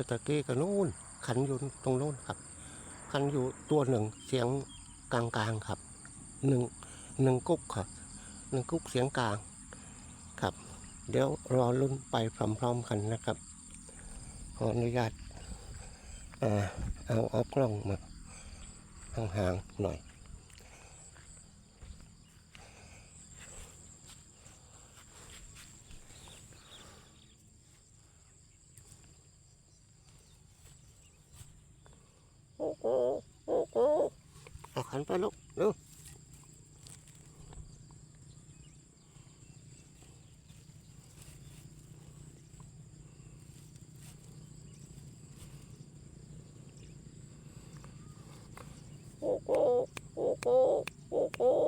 มื่อตะกี้ก็นู่นขันอยู่ตรงโน้นครับ ขันอยู่ตัวหนึ่งเสียงกลางๆครับหนึ่งหนึ่งกุ๊กครับหนึ่งกุ๊กเสียงกลางครับ เดี๋ยวรอลุ้นไปพร้อมๆกันนะครับ ขออนุญาตอ่าเอาเอากล้องมาห่างๆหน่อย เอาขันไปลูกเร็วขันไปลูก